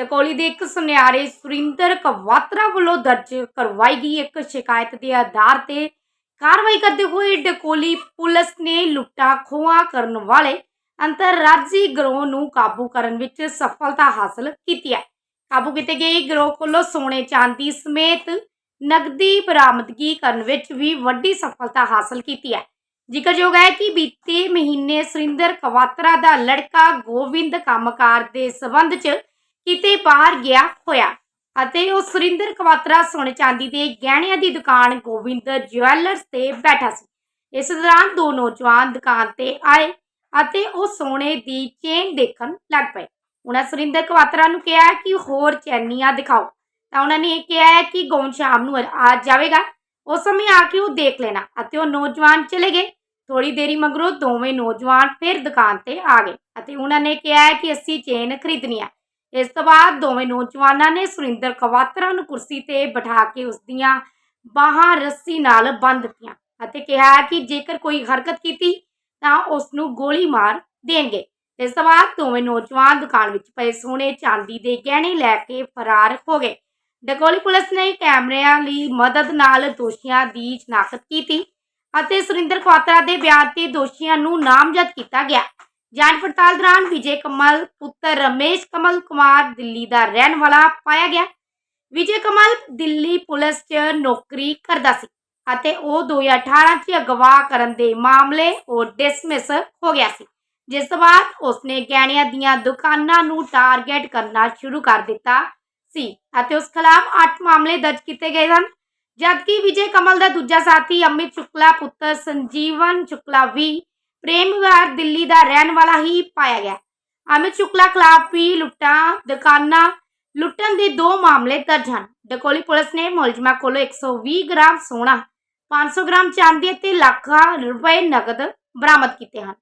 ਡਕੋਲੀ ਦੇ ਇੱਕ ਸੁਨਿਆਰੇ ਸੁਰਿੰਦਰ ਕਵਾਤਰਾ ਵੱਲੋਂ ਦਰਜ ਕਰਵਾਈ ਗਈ ਇੱਕ ਸ਼ਿਕਾਇਤ ਦੇ ਆਧਾਰ ਤੇ ਕਾਰਵਾਈ ਕਰਦੇ ਹੋਏ ਡਕੋਲੀ ਪੁਲਿਸ ਨੇ ਲੁੱਟਾਂ ਖੋਹਾਂ ਕਰਨ ਵਾਲੇ ਅੰਤਰਰਾਜੀ ਗਰੋਹ ਨੂੰ ਕਾਬੂ ਕਰਨ ਵਿੱਚ ਸਫਲਤਾ ਹਾਸਲ ਕੀਤੀ ਹੈ। ਕਾਬੂ ਕੀਤੇ ਗਏ ਗਰੋਹ ਕੋਲੋਂ ਸੋਨੇ ਚਾਂਦੀ ਸਮੇਤ ਨਗਦੀ ਬਰਾਮਦਗੀ ਕਰਨ ਵਿੱਚ ਵੀ ਵੱਡੀ ਸਫਲਤਾ ਹਾਸਲ ਕੀਤੀ ਹੈ। ਜ਼ਿਕਰਯੋਗ ਹੈ ਕਿ ਬੀਤੇ ਮਹੀਨੇ ਸੁਰਿੰਦਰ ਕਵਾਤਰਾ ਦਾ ਲੜਕਾ ਗੋਬਿੰਦ ਕੰਮਕਾਰ ਦੇ ਸਬੰਧ 'ਚ ਕਿਤੇ ਬਾਹਰ ਗਿਆ ਹੋਇਆ। ਅਤੇ ਉਹ ਸੁਰਿੰਦਰ ਕਵਾਤਰਾ ਸੋਨੇ ਚਾਂਦੀ ਦੇ ਗਹਿਣਿਆਂ ਦੀ ਦੁਕਾਨ ਗੋਬਿੰਦ ਜੁਐਲਰਸ ਤੇ ਬੈਠਾ ਸੀ। ਇਸ ਦੌਰਾਨ ਦੋ ਨੌਜਵਾਨ ਦੁਕਾਨ ਤੇ ਆਏ ਅਤੇ ਉਹ ਸੋਨੇ ਦੀ ਚੇਨ ਦੇਖਣ ਲੱਗ ਪਏ। ਉਹਨਾਂ ਸੁਰਿੰਦਰ ਕਵਾਤਰਾ ਨੂੰ ਕਿਹਾ ਕਿ ਹੋਰ ਚੈਨੀਆਂ ਦਿਖਾਓ। ਤਾਂ ਉਹਨਾਂ ਨੇ ਇਹ ਕਿਹਾ ਕਿ ਗੌਨ ਸ਼ਾਮ ਨੂੰ ਆ ਜਾਵੇਗਾ। ਉਸ ਸਮੇਂ ਆ ਕੇ ਉਹ ਦੇਖ ਲੈਣਾ ਅਤੇ ਉਹ ਨੌਜਵਾਨ ਚਲੇ ਗਏ। ਥੋੜੀ ਦੇਰੀ ਮਗਰੋਂ ਦੋਵੇਂ ਨੌਜਵਾਨ ਫਿਰ ਦੁਕਾਨ ਤੇ ਆ ਗਏ ਅਤੇ ਉਹਨਾਂ ਨੇ ਕਿਹਾ ਕਿ ਅਸੀਂ ਚੇਨ ਖਰੀਦਣੀ ਹੈ ਇਸ ਤੋਂ ਬਾਅਦ ਦੋਵੇਂ ਨੌਜਵਾਨਾਂ ਨੇ ਸੁਰਿੰਦਰ ਕਵਾਤਰਾ ਨੂੰ ਕੁਰਸੀ ਤੇ ਬਿਠਾ ਕੇ ਉਸ ਦੀਆਂ ਬਾਹਾਂ ਰੱਸੀ ਨਾਲ ਬੰਨ੍ਹ ਦਿੱਤੀਆਂ ਅਤੇ ਕਿਹਾ ਕਿ ਜੇਕਰ ਕੋਈ ਹਰਕਤ ਕੀਤੀ ਤਾਂ ਉਸ ਨੂੰ ਗੋਲੀ ਮਾਰ ਦੇਣਗੇ। ਇਸ ਤੋਂ ਬਾਅਦ ਦੋਵੇਂ ਨੌਜਵਾਨ ਦੁਕਾਨ ਵਿੱਚ ਪਏ ਸੋਨੇ ਚਾਂਦੀ ਦੇ ਗਹਿਣੇ ਲੈ ਕੇ ਫਰਾਰ ਹੋ ਗਏ। ਡਕੌਲੀ ਪੁਲਿਸ ਨੇ ਕੈਮਰਿਆਂ ਲਈ ਮਦਦ ਨਾਲ ਦੋਸ਼ੀਆਂ ਦੀ ਸ਼ਨਾਖਤ ਕੀਤੀ ਅਤੇ ਸੁਰਿੰਦਰ ਕਵਾਤਰਾ ਦੇ ਬਿਆਨ ਤੇ ਦੋਸ਼ੀਆਂ ਨੂੰ ਨਾਮਜ਼ਦ ਕੀਤਾ ਗਿਆ। ਜਾਂਚ ਪੜਤਾਲ ਦੌਰਾਨ ਵਿਜੇ ਕਮਲ, ਪੁੱਤਰ ਰਮੇਸ਼ ਕਮਲ ਕੁਮਾਰ ਦਿੱਲੀ ਦਾ ਰਹਿਣ ਵਾਲਾ ਪਾਇਆ ਗਿਆ। ਵਿਜੇ ਕਮਲ ਦਿੱਲੀ ਪੁਲਿਸ 'ਚ ਨੌਕਰੀ ਕਰਦਾ ਸੀ ਅਤੇ ਉਹ 2018 'ਚ ਅਗਵਾ ਕਰਨ ਦੇ ਮਾਮਲੇ ਉਹ ਡਿਸਮਿਸ ਹੋ ਗਿਆ ਸੀ। ਜਿਸ ਤੋਂ ਬਾਅਦ ਉਸਨੇ ਗਹਿਣਿਆਂ ਦੀਆਂ ਦੁਕਾਨਾਂ ਨੂੰ ਟਾਰਗੇਟ ਕਰਨਾ ਸ਼ੁਰੂ ਕਰ ਦਿੱਤਾ ਸੀ ਅਤੇ ਉਸ ਖਿਲਾਫ 8 ਮਾਮਲੇ ਦਰਜ ਕੀਤੇ ਗਏ ਹਨ ਜਦਕਿ ਵਿਜੇ ਕਮਲ ਦਾ ਦੂਜਾ ਸਾਥੀ ਅਮਿਤ ਸ਼ੁਕਲਾ, ਪੁੱਤਰ ਸੰਜੀਵਨ ਸ਼ੁਕਲਾ ਵੀ ਪ੍ਰੇਮ ਵਿਹਾਰ ਦਿੱਲੀ ਦਾ ਰਹਿਣ ਵਾਲਾ ਹੀ ਪਾਇਆ ਗਿਆ। ਅਮਿਤ ਸ਼ੁਕਲਾ ਖਿਲਾਫ ਵੀ ਲੁੱਟਾਂ, ਦੁਕਾਨਾਂ ਲੁੱਟਣ ਦੇ ਦੋ ਮਾਮਲੇ ਦਰਜ ਹਨ। ਡਕੋਲੀ ਪੁਲਿਸ ਨੇ ਮੁਲਜ਼ਮਾਂ ਕੋਲੋਂ 120 ਗ੍ਰਾਮ ਸੋਨਾ 500 ਗ੍ਰਾਮ ਚਾਂਦੀ ਅਤੇ ਲੱਖਾਂ ਰੁਪਏ ਨਕਦ ਬਰਾਮਦ ਕੀਤੇ ਹਨ।